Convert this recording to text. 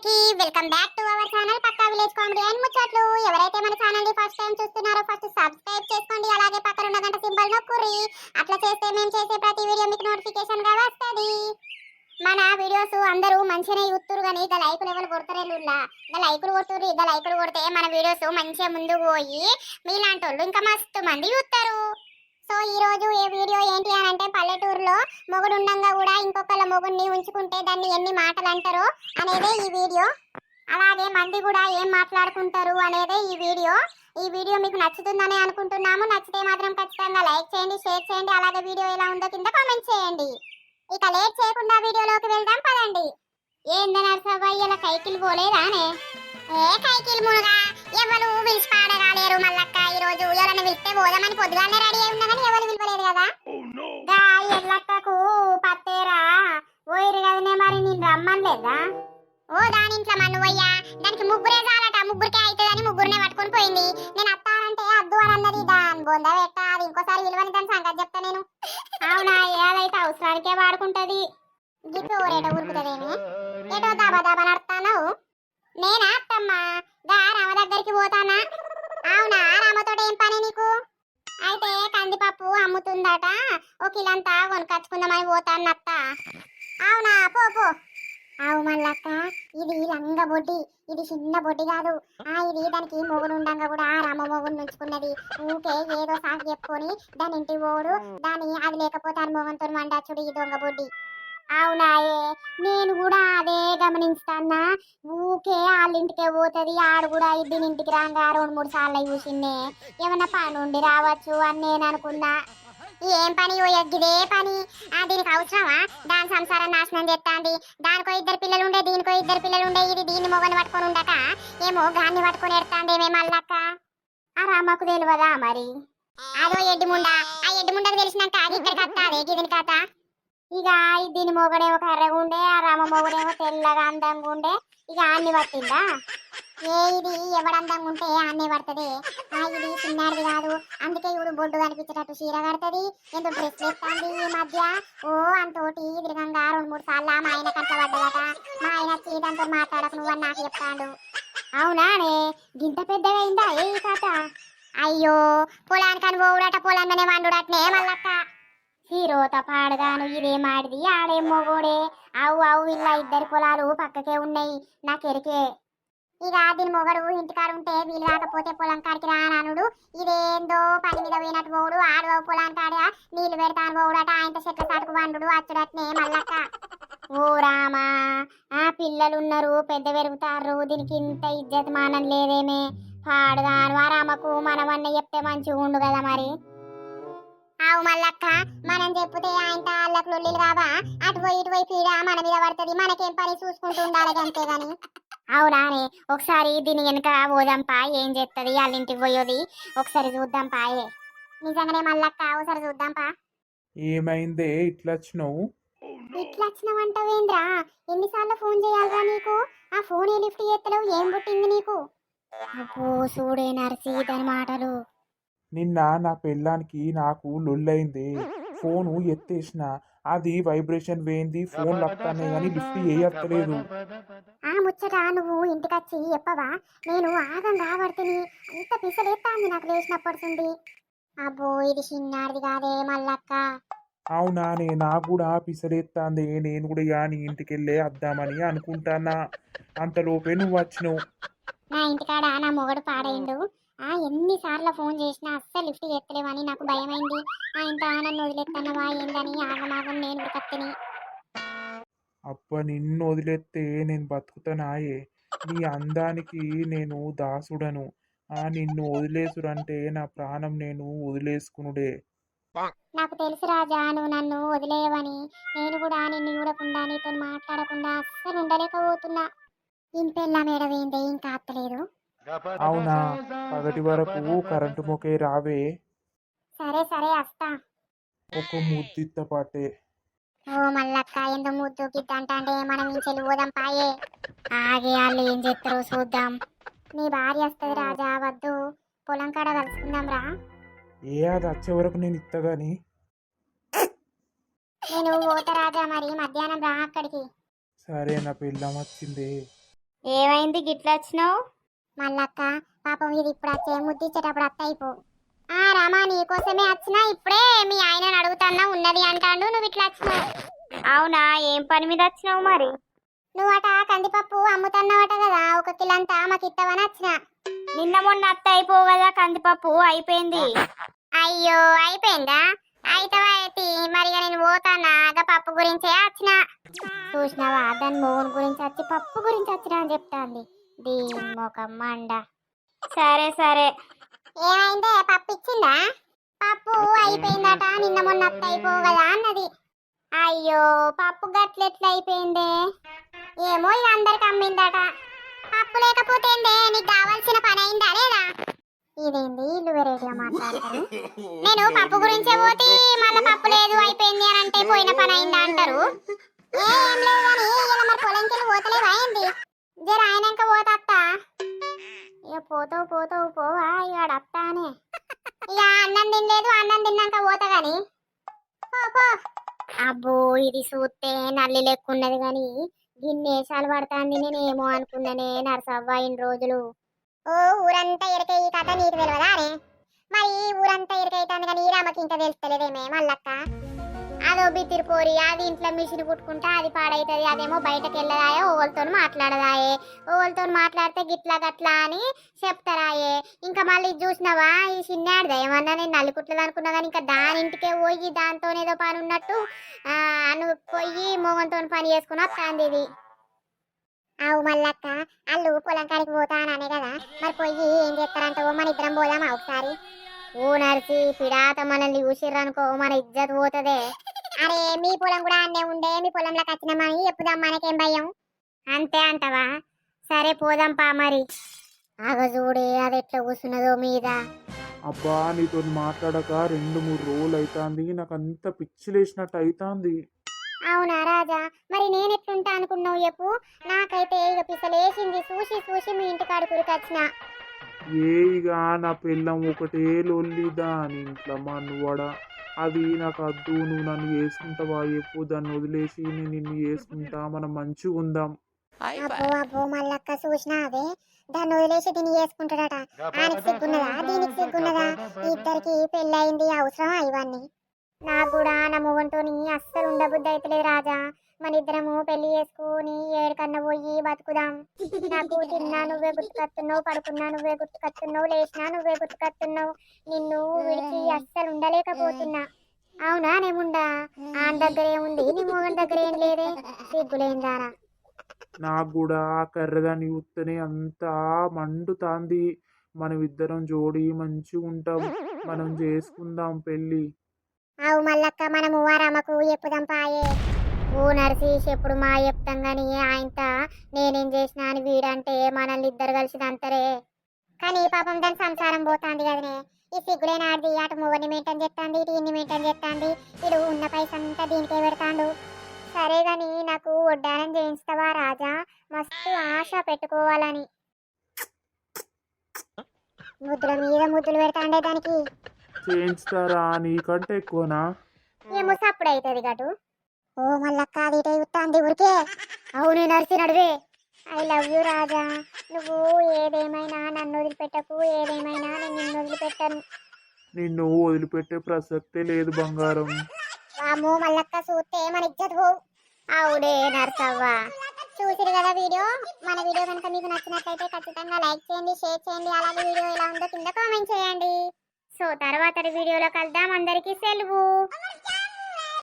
అందరికీ welcome back to our channel Pakka village comedy and ముచ్చట్లు. ఎవరైతే మన ఛానల్ని ఫస్ట్ టైం చూస్తున్నారో ఫస్ట్ సబ్స్క్రైబ్ చేసుకోండి. అలాగే పక్కన ఉన్న గంట సింబల్ నొక్కుర్రి. అట్లా చేస్తే మేము చేసే ప్రతి వీడియో మీకు నోటిఫికేషన్గా వస్తుంది. మన వీడియోస్ అందరూ మంచిగానే చూస్తురు కానీ ఇక లైకులు ఎవరు కొడతారే లుల్లా ఇక లైకులు కొడుతురు ఇక లైకులు కొడితే మన వీడియోస్ మంచిగా ముందుకు పోయి మీలాంటి వాళ్ళు ఇంకా మస్తు మంది చూస్తారు. సో ఈ రోజు ఏ వీడియో ఏంటి అని అంటే పల్లెటూరులో మొగుడు ఉండంగా కూడా ఇంకొకళ్ళ మొగుడిని ఉంచుకుంటే దాన్ని ఎన్ని మాటలు అంటారో అనేదే ఈ వీడియో. అలాగే మంది కూడా ఏం మాట్లాడుకుంటారు అనేదే ఈ వీడియో. ఈ వీడియో మీకు నచ్చుతుందని అనుకుంటున్నాము. నచ్చితే మాత్రం ఖచ్చితంగా లైక్ చేయండి షేర్ చేయండి. అలాగే వీడియో ఎలా ఉందో కింద కామెంట్ చేయండి. ఇక లేట్ చేయకుండా వీడియోలోకి వెళ్దాం పదండి. ఏందని నర్సబాయి ఇలా సైకిల్ పోలేదానే? ఏ సైకిల్ మునగా? ఎవరు పిలిచి పాడగాలేరు మల్లక్క. ఈ రోజు ఎవరైనా పిలిస్తే పోదామని పొద్దుగానే రెడీ అయి ఉన్నా కానీ ఎవరు పిలవలేదు కదా? గా ఎల్లక్కకు పత్తేరా. ఓయిరు కదనే మరి నేను రమ్మనలేదా? ఓ దాని ఇంట్లో మన్నువయ్యా. దానికి ముగ్గురే చాలట. ముగ్గురికే అవుతుందని ముగ్గురునే పట్టుకొని పోయింది. నేను అత్తానంటే అద్దు అని అన్నది. దాని బొంద పెట్ట అది ఇంకోసారి విలువని దాని సంగతి చెప్తా నేను. అవునా ఏదైతే అవసరానికే వాడుకుంటది? గిట్టు ఓరేట ఉరుకుతుందేమి ఏటో దాబా దాబా నడతానావు నేనా అత్తమ్మా? గా రామ దగ్గరికి పోతానా? అవునా రామతో ఏం పని నీకు? అయితే కందిపప్పు అమ్ముతుందట. ఒక ఇలంతా కొనుకొచ్చుకుందామని పోతాన్నత్త. అవునా పో పో. అవు మల్లక్క ఇది లంగ బొడ్డి. ఇది చిన్న బొడ్డి కాదు. ఆ ఇది దానికి మొగుడు ఉండంగా కూడా ఆ రామ మొగుడు నుంచుకున్నది. ఊకే ఏదో సాగు చెప్పుకొని దాని ఇంటి పోడు. దాని అది లేకపోతే అని మొగంతో మండాచుడు ఈ దొంగ బొడ్డి. అవునాయే నేను కూడా అదే గమనిస్తాన్నా. ఊకే వాళ్ళింటికే పోతుంది. ఆడు కూడా దీని ఇంటికి రాగా రెండు మూడు సార్లు చూసిందే ఏమన్నా పని ఉండి రావచ్చు అని నేను అనుకున్నా. ఏం పని? ఇదే పని. దీనికి అవసరమా? దాని సంసారం నాశనం చేస్తాంది. దానికో ఇద్దరు పిల్లలు ఉండే దీనికో ఇద్దరు పిల్లలు ఉండే. ఇది దీన్ని మొగని పట్టుకొని ఉండక ఏమో గాన్ని పట్టుకొని ఎడతాంది ఏమే మల్లక్క? ఆ రామకు తెలియదా మరి? అదో ఎడ్డి ముండ? ఆ ఎడ్డి ముండకు తెలిసినాక అది ఇక్కడికి వస్తాది దీని కథ ఇక దీని మొగడేమో కర్రగా ఉండే ఆ రామ మొగడేమో తెల్లగా అందంగా ఉండే ఇక అన్ని పట్టిందా? ఏ ఇది? ఎవడు అందంగా ఉంటే అన్నీ పడుతుంది? ఆ ఇది చిన్నాడిది కాదు. అందుకే ఇవిడు బొడ్డు కనిపించేటట్టు చీర కడుతుంది. ఎందుకు డ్రెస్ వేస్తాంది ఈ మధ్య. ఓ అంతోటి ఎదురుగంగా రెండు మూడు సార్లు మా ఆయన కంట పడ్డదట. మా ఆయన వచ్చి మాట్లాడక మాట్లాడకు నువ్వని నాకు చెప్తాడు. అవునానే గింత పెద్దగా అయిందా ఏ కథ? అయ్యో అని పోవుడట పొలంగానే వండుడటనే మళ్ళక్క. హీరోత పాడగాను ఇదే మాడిది ఆడే మొగోడే. అవు అవు ఇలా ఇద్దరి పొలాలు పక్కకే ఉన్నాయి. నాకెరికే ఇక దీని మొగడు ఇంటికారు ఉంటే వీలు రాకపోతే పొలం కాడికి రానానుడు ఇదేందో పని మీద పోయినట్టు పోడు ఆడు పొలం కాడ నీళ్ళు పెడతాను పోవుడట ఆయన చెట్ల సాటుకు వండు అచ్చుడట్నే మళ్ళక్క ఓ రామా ఆ పిల్లలు ఉన్నారు పెద్ద పెరుగుతారు. దీనికి ఇంత ఇజ్జత్ మానం లేదేమే. పాడుగాను ఆ రామకు మనమన్న చెప్తే మంచిగా ఉండు కదా మరి. ఆవు మల్లక్క మనం చెప్తే ఆయన వాళ్ళకు లొల్లిలు రావా అటు పోయి ఇటు పోయి పీడ మన మీద పడుతుంది. మనకేం పని చూసుకుంటూ ఉండాలి అంతే గాని. అవునానే ఒకసారి దీని వెనుక పోదాంపా ఏం చేస్తుంది వాళ్ళ ఇంటికి పోయేది. ఒకసారి చూద్దాం పాయే నిజంగానే మల్లక్క ఒకసారి చూద్దాంపా. ఏమైందే? ఇట్లా వచ్చినావు ఇట్లా వచ్చినవంటవేంద్రా ఎన్నిసార్లు ఫోన్ చేయాలరా నీకు? ఆ ఫోన్ ఏ లిఫ్ట్ చేస్తలేవు ఏం పుట్టింది నీకు? అబ్బో చూడే నర్సి దాని మాటలు. నిన్న నా పెళ్ళానికి నాకు లొల్లైంది ఫోను ఎత్తేసిన. అది వైబ్రేషన్ వేయింది ఫోన్ లప్తానే కానీ లిఫ్ట్ చేయత్తలేదు ఆ ముచ్చట నువ్వు ఇంటికొచ్చి చెప్పవా? నేను ఆగం కాబడుతుంది అంత పిసలేస్తాంది నాకు లేచినప్పటింది అబ్బో ఇది చిన్నాడిది కాదే మల్లక్క. అవునా నే నాకు కూడా పిసరెత్తాంది నేను కూడా యా నీ ఇంటికి వెళ్ళే వద్దామని అనుకుంటానా అంతలోపే నువ్వు వచ్చినావు నా ఇంటికాడ నా మొగడు పాడైండు. ఎన్నిసార్లు ఫోన్ చేసినా అస్సలు లిఫ్ట్ చేస్తలేవని నాకు భయమైంది. ఆ ఇంత నన్ను వదిలేస్తానవా ఏందని ఆగమాగం నేను కత్తిని. అబ్బా నిన్ను వదిలేస్తే నేను బతుకుతానాయే నీ అందానికి నేను దాసుడను. ఆ నిన్ను వదిలేసుడంటే నా ప్రాణం నేను వదిలేసుకునుడే. నాకు తెలుసు రాజా నువ్వు నన్ను వదిలేయవని. నేను కూడా నిన్ను చూడకుండా నీతో మాట్లాడకుండా అస్సలు ఉండలేకపోతున్నా. ఇంపెల్లా మేడవేందే ఇంకా అత్తలేదు. అవునా? పగటి వరకు కరెంటు మొకే రావే. సరే సరే వస్తా ఒక ముద్దిత్త పాటే. ఓ మల్లక్క ఎందు ముద్దు గిద్దంట అంటే మనం ఈ చెల్లి పోదాం పాయే. ఆగే వాళ్ళు ఏం చేస్తారో చూద్దాం. నీ భార్య వస్తుంది రాజా వద్దు. పొలం కాడ కలుసుకుందాం రా. ఏ అది వచ్చే వరకు నేను ఇత్తగాని నేను పోతా రాజా మరి మధ్యాహ్నం రా అక్కడికి. సరే నా పెళ్ళం వచ్చింది. ఏమైంది? గిట్లా వచ్చినావు? మళ్ళక్క పాపం ఇది ఇప్పుడు వచ్చే ముద్దిచ్చేటప్పుడు అత్త అయిపో. ఆ రామా నీకోసమే వచ్చినా ఇప్పుడే మీ ఆయనని అడుగుతాన్నా ఉన్నది అంటాండు నువ్వు ఇట్లా వచ్చినావు అవునా ఏం పని మీద వచ్చినావు మరి? నువ్వు అట కందిపప్పు అమ్ముతున్నావట కదా ఒక కిలంతా మాకు ఇత్తవని వచ్చిన నిన్న మొన్న అత్త అయిపోవు కదా కందిపప్పు అయిపోయింది. అయ్యో అయిపోయిందా? అయితవా అయితే మరి ఇక నేను పోతానా ఇక పప్పు గురించే వచ్చిన చూసినావా దాని మోహన్ గురించి వచ్చి పప్పు గురించి వచ్చినా అని చెప్తాంది. దీని మొఖం మండ. సరే సరే. ఏమైందే? పప్పు ఇచ్చిందా? పప్పు అయిపోయిందట. నిన్న మొన్న అత్త అయిపోవు కదా అన్నది. అయ్యో పప్పు గట్లెట్లా అయిపోయిందే? ఏమో ఇది అందరికి అమ్మిందట. పప్పు లేకపోతే నీకు కావాల్సిన పని అయిందా లేదా? ఇదేంది? ఇల్లు వెరైటీగా మాట్లాడతారు. నేను పప్పు గురించే పోతే మళ్ళీ పప్పు లేదు అయిపోయింది అని అంటే పోయిన పని అయిందా అంటారు? ఏం లేదు కానీ ఇలా మరి పొలంకి పోతలేవా ఏంది? జర ఆయనంక పోతా ఇక పోతావు పోతావు పోవా ఇవాడు అత్తానే. ఇక అన్నం తినలేదు అన్నం తిన్నాక పోతా గాని. అబ్బో ఇది చూస్తే నల్లి లెక్కున్నది గాని గిన్నేసాలు పడుతుంది నేనేమో అనుకున్నానే నరసవ్వ ఇన్ని రోజులు. ఓ ఊరంతా ఎరకే ఈ కథ నీకు తెలియదా అరే మరి ఈ ఊరంతా ఎరకైతుంది కానీ ఈ రామకి ఇంకా తెలుస్తలేదేమే మల్లక్క. అదో బిత్తిరిపోరి అది ఇంట్లో మిషన్ కుట్టుకుంటా అది పాడైతుంది అదేమో బయటకు వెళ్ళదాయే ఓళ్ళతో మాట్లాడదాయే. ఓళ్ళతో మాట్లాడితే గిట్లా గట్లా అని చెప్తారాయే. ఇంకా మళ్ళీ చూసినావా ఈ చిన్నాడిదా ఏమన్నా నేను నల్లికుట్లేదు అనుకున్నా కానీ ఇంకా దాని ఇంటికే పోయి దాంతో ఏదో పని ఉన్నట్టు అను పోయి మోగంతో పని చేసుకుని వస్తాంది ఇది. అవు మల్లక్క అల్లు పొలం కాడికి పోతాననే కదా మరి పోయి ఏం చేస్తారంటే ఓ మన ఇద్దరం పోదామా ఒకసారి? ఓ నర్సి పిడాత మనల్ని చూసిర్రనుకో మన ఇజ్జత్ పోతదే. అరే మీ పొలం కూడా అన్నే ఉండే మీ పొలంలోకి వచ్చినామని చెప్పుదాం మనకేం భయం? అంతే అంటవా? సరే పోదాం పా మరి. ఆగ చూడే అది ఎట్లా కూర్చున్నదో మీద. అబ్బా నీతో మాట్లాడక రెండు మూడు రోజులు అవుతుంది నాకు అంత పిచ్చి లేచినట్టు అవుతుంది అవునా రాజా? మరి నేను ఎట్లుంటా అనుకున్నావు చెప్పు? నాకైతే ఇక పిసలేసింది చూసి చూసి మీ ఇంటికాడి కురికొచ్చిన ఏ ఇక నా పిల్లం ఒకటే లొల్లిదా అని ఇంట్లో మన్నువడ అది నాకు అద్దు నువ్వు నన్ను వేసుకుంటావా ఎప్పుడు దాన్ని వదిలేసి నేను నిన్ను వేసుకుంటా మనం మంచిగా ఉందాం. అబ్బో అబ్బో మల్లక్క చూసినా అదే దాన్ని వదిలేసి దీన్ని చేసుకుంటాడట ఆయనకి సిగ్గున్నదా? దీనికి సిగ్గున్నదా? ఇద్దరికి పెళ్ళయింది అవసరమా ఇవన్నీ? నాకు కూడా నా మొగంతోని అస్సలు ఉండబుద్ధి అయితలేదు రాజా. మన ఇద్దరము పెళ్ళి చేసుకుని ఏడుకన్నా పోయి బతుకుదాం. నాకు తిన్నా నువ్వే గుర్తుకొస్తున్నావు పడుకున్నా నువ్వే గుర్తుకొస్తున్నావు లేచినా నువ్వే గుర్తుకొస్తున్నావు నిన్ను విడిచి అస్సలు ఉండలేకపోతున్నా. అవునా నేముండా? ఆన్ దగ్గర ఏముంది నీ మొగన్ దగ్గర ఏం లేదే? సిగ్గులేందానా నాకు కూడా ఆ కర్రదాన్ని చూస్తేనే అంతా మండుతాంది. మనం ఇద్దరం జోడి మంచిగా ఉంటాం. మనం చేసుకుందాం పెళ్ళి. అవు మల్లక్క మనము వారమ్మకు చెప్పుదాం పాయే? ఓ నర్సి ఎప్పుడు మా చెప్తాం గాని ఆయనత నేనేం చేసినా అని వీడంటే మనల్ని ఇద్దరు కలిసి అంతరే కానీ పాపం దాని సంసారం పోతాంది కదనే. ఈ సిగ్గులేని ఆడిది అటు మొగని మెయింటైన్ చేస్తాంది ఇటు ఇన్ని మెయింటైన్ చేస్తాంది ఇడు ఉన్న పైసంతా దీనికే పెడతాండు. సరే గాని నాకు వడ్డానం చేయిస్తావా రాజా? మస్తు ఆశ పెట్టుకోవాలని. ముద్దుల మీద ముద్దులు పెడతాండే దానికి. చేయించుతారా నీకంటే ఎక్కువనా? ఏమో సప్పుడు అవుతుంది గటు. ఓ మల్లక్క అది ఇటే ఉత్తాంది ఊరికే. అవునే Narsi నడువే. I love you Raja. నువ్వు ఏదేమైనా నన్ను వదిలిపెట్టకు ఏదేమైనా నేను నిన్ను వదిలిపెట్టను. నిన్ను వదిలిపెట్టే ప్రసక్తే లేదు బంగారం. వాము మల్లక్క చూస్తే మన ఇజ్జత్ పోవు. అవునే నర్సవ్వ. చూసిరు కదా వీడియో? మన వీడియో కనుక మీకు నచ్చినట్లయితే ఖచ్చితంగా లైక్ చేయండి షేర్ చేయండి. అలాగే వీడియో ఎలా ఉందో కింద కామెంట్ చేయండి. సో తర్వాత వీడియోలో కలుద్దాం. అందరికీ సెలవు.